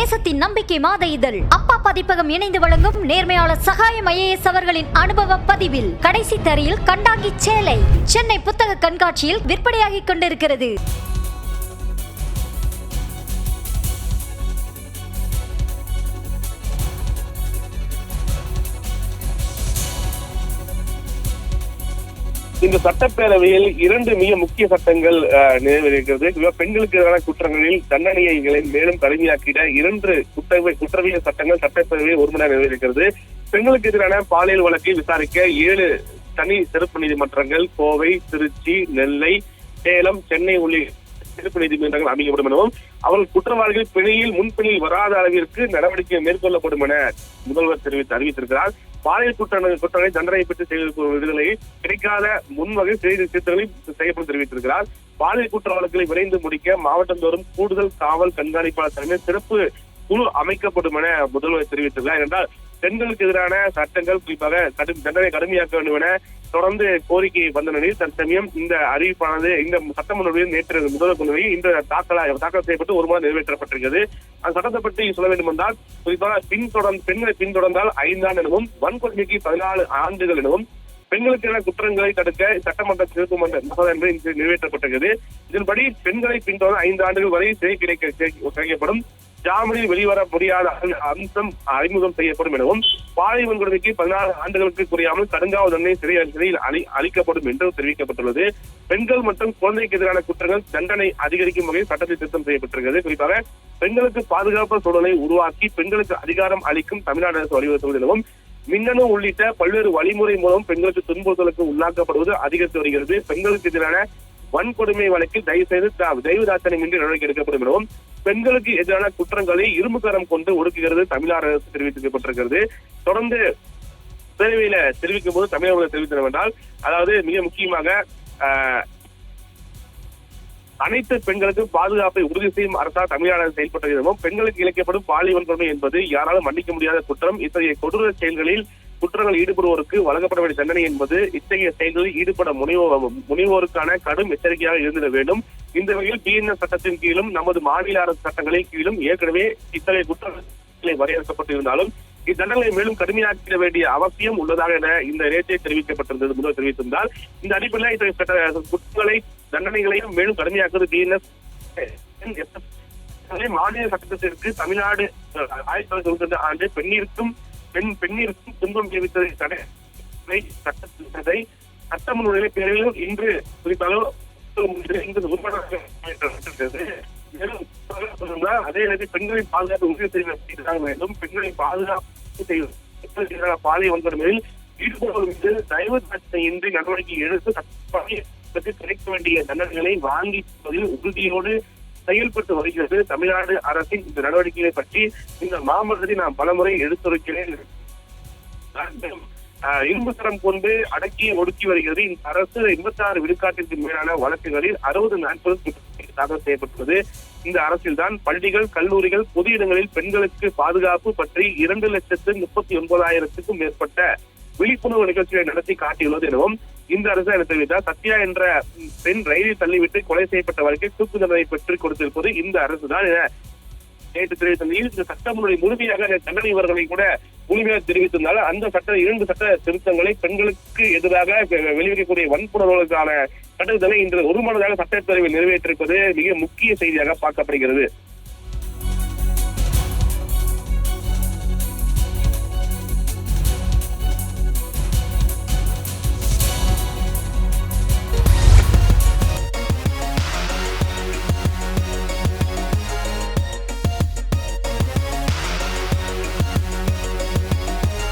தேசத்தின் நம்பிக்கை மாத இதழ். அப்பா பதிப்பகம் இணைந்து வழங்கும் நேர்மையாளர் சகாயம் ஐஏஎஸ் அவர்களின் அனுபவ பதிவில். கடைசி தரையில் கண்டாங்கி சேலை. சென்னை புத்தக கண்காட்சியில் விற்பனையாகிக் கொண்டிருக்கிறது. இந்த சட்டப்பேரவையில் இரண்டு மிக முக்கிய சட்டங்கள் நிறைவேறுகிறது நிறைவேறியிருக்கிறது. பெண்களுக்கு எதிரான குற்றங்களில் தண்டனைகளை மேலும் கடுமையாக்கிட இரண்டு குற்றவை குற்றவியல் சட்டங்கள் சட்டப்பேரவையில் ஒருமனதாக நிறைவேறியிருக்கிறது. பெண்களுக்கு எதிரான பாலியல் வழக்கை விசாரிக்க ஏழு தனி சிறப்பு நீதிமன்றங்கள் கோவை திருச்சி நெல்லை சேலம் சென்னை உள்ளிட்ட சிறப்பு நீதிமன்றங்கள் அமைக்கப்படும் எனவும் அவர்கள் குற்றவாளிகள் பிணையில் முன்பிணையில் வராத அளவிற்கு நடவடிக்கை மேற்கொள்ளப்படும் என முதல்வர் தெரிவித்து அறிவித்திருக்கிறார். பாலியல் குற்ற குற்றங்களை தண்டனை பெற்று செய்திருக்கும் விடுதலை கிடைக்காத முன்வகை செய்தி திருத்தங்களை செய்யப்படும் தெரிவித்திருக்கிறார். பாலியல் குற்ற வழக்குகளை விரைந்து முடிக்க மாவட்டந்தோறும் கூடுதல் காவல் கண்காணிப்பாளர் தலைமையில் சிறப்பு குழு அமைக்கப்படும் என முதல்வர் தெரிவித்துள்ளார் என்றால் பெண்களுக்கு எதிரான சட்டங்கள் குறிப்பாக கடும் தண்டனை கடுமையாக்க வேண்டும் என தொடர்ந்து கோரிக்கை வந்த நிலையில் தற்சமயம் இந்த அறிவிப்பானது இந்த சட்டமன்ற நேற்று முதல்வர் கொண்டு இந்த தாக்கல தாக்கல் செய்யப்பட்டு ஒரு மாதம் நிறைவேற்றப்பட்டிருக்கிறது. அந்த சட்டத்தை பற்றி சொல்ல வேண்டும் என்றால் குறிப்பாக பின்தொடர்ந்து பெண்களை பின்தொடர்ந்தால் ஐந்தாண்டு எனவும் வன்கொடுமைக்கு பதினாலு ஆண்டுகள் எனவும் பெண்களுக்கான குற்றங்களை தடுக்க சட்டமன்ற சிறப்பு மன்ற மசோதா என்பது இன்று நிறைவேற்றப்பட்டிருக்கிறது. இதன்படி பெண்களை பின்தொடர்ந்து ஐந்து ஆண்டுகள் வரை சிறை கிடைக்க கிடைக்கப்படும் ஜாமீனில் வெளிவர முடியாத அம்சம் அறிமுகம் செய்யப்படும் எனவும் பாலியல் வன்கொடுமைக்கு பதினாறு ஆண்டுகளுக்கு குறையாமல் கடுங்காவல் தண்டனை சிறை சிறையில் அளி அளிக்கப்படும் என்றும் தெரிவிக்கப்பட்டுள்ளது. பெண்கள் மற்றும் குழந்தைக்கு எதிரான குற்றங்கள் தண்டனை அதிகரிக்கும் வகையில் சட்டத்தில் திருத்தம் செய்யப்பட்டிருக்கிறது. குறிப்பாக பெண்களுக்கு பாதுகாப்பு சூழலை உருவாக்கி பெண்களுக்கு அதிகாரம் அளிக்கும் தமிழ்நாடு அரசு வலியுறுத்துவது எனவும் மின்னணு உள்ளிட்ட பல்வேறு வழிமுறை மூலம் பெண்களுக்கு துன்புறுத்தலுக்கு உள்ளாக்கப்படுவது அதிகரித்து வருகிறது. பெண்களுக்கு எதிரான வன்கொடுமை வழக்கில் தயவு செய்து த- தெய்வ நடவடிக்கை எடுக்கப்படும் எனவும் பெண்களுக்கு எதிரான குற்றங்களை இரும்புக்கரம் கொண்டு ஒடுக்குகிறது தமிழ்நாடு அரசு தெரிவிக்கப்பட்டிருக்கிறது. தொடர்ந்து பேரவையில தெரிவிக்கும் போது தமிழக தெரிவித்தனர் என்றால் அதாவது மிக முக்கியமாக அனைத்து பெண்களுக்கும் பாதுகாப்பை உறுதி செய்யும் அரசால் தமிழ்நாடு அரசு செயல்பட்டது பெண்களுக்கு இழைக்கப்படும் பாலியல் வன்கொடுமை என்பது யாராலும் மன்னிக்க முடியாத குற்றம். இத்தகைய கொடூர செயல்களில் குற்றங்கள் ஈடுபடுவோருக்கு வழங்கப்பட வேண்டிய தண்டனை என்பது இத்தகைய செயல்களில் ஈடுபட முனைவோ முனைவோருக்கான கடும் எச்சரிக்கையாக இருந்திட வேண்டும். இந்த வகையில் பிஎன்எஸ் சட்டத்தின் கீழும் நமது மாநில அரசு சட்டங்களின் கீழும் ஏற்கனவே இத்தகைய குற்றங்களை வரையறுக்கப்பட்டிருந்தாலும் இத்தண்டனை மேலும் கடுமையாக்கிட வேண்டிய அவசியம் உள்ளதாக என இந்த நேற்றே தெரிவிக்கப்பட்டிருந்தது. முதல் தெரிவித்திருந்தால் இந்த அடிப்படையில் இத்தகைய சட்ட குற்றங்களை தண்டனைகளையும் மேலும் கடுமையாக்குவது பிஎன்எஸ் மாநில சட்டத்திற்கு தமிழ்நாடு அஹ், ஆயிரத்தி தொள்ளாயிரத்தி தொண்ணூத்தி ரெண்டு ஆண்டு பெண்ணிற்கும் பெண் பெண்ணிற்கும் துன்பம் விளைவித்ததை தடை சட்டத்தை சட்டமன்ற பேரவையில் இன்று குறிப்பாக மேலும் அதே நேரத்தில் பெண்களின் பாதுகாப்பு உறுதி செய்ய வேண்டும் பெண்களின் பாதுகாப்பு செய்வது பாதை வந்தவர்களில் பாலியல் ஈடுபடுவோர் மீது தயவு இன்றி நடவடிக்கை எடுத்து சட்டப்படி கிடைக்க வேண்டிய தண்டனைகளை வாங்கி தருவதில் உறுதியோடு செயல்பட்டு வருகிறது தமிழ்நாடு அரசின் இந்த நடவடிக்கைகளை பற்றி இந்த மாமல்லத்தை நான் பலமுறை எடுத்துரைக்கிறேன் இரும்பு தரம் கொண்டு அடக்கி ஒடுக்கி வருகிறது. இந்த அரசு எண்பத்தி ஆறு விழுக்காட்டிற்கு மேலான வழக்குகளில் அறுபது நாற்பது தாக்கல் செய்யப்பட்டுள்ளது. இந்த அரசில்தான் பள்ளிகள் கல்லூரிகள் பொது இடங்களில் பெண்களுக்கு பாதுகாப்பு பற்றி இரண்டு லட்சத்து முப்பத்தி ஒன்பதாயிரத்துக்கும் மேற்பட்ட விழிப்புணர்வு நிகழ்ச்சிகளை நடத்தி காட்டியுள்ளது எனவும் இந்த அரசு என தெரிவித்தார். சத்யா என்ற பெண் ரயிலில் தள்ளிவிட்டு கொலை செய்யப்பட்ட வழக்கை தூக்கு தண்டனை பெற்றுக் கொடுத்திருப்பது இந்த அரசுதான் என நேற்று தெரிவித்த நிலையில் சட்டமுறை முழுமையாக தண்டனை இவர்களை கூட முழுமையாக தெரிவித்திருந்தால் அந்த சட்ட இரண்டு சட்ட திருத்தங்களை பெண்களுக்கு எதிராக வெ- வெளியிடக்கூடிய வன்புணர்வுகளுக்கான சட்டத்தினை இன்று ஒருமனதாக சட்டப்பேரவை நிறைவேற்றிருப்பது மிக முக்கிய செய்தியாக பார்க்கப்படுகிறது.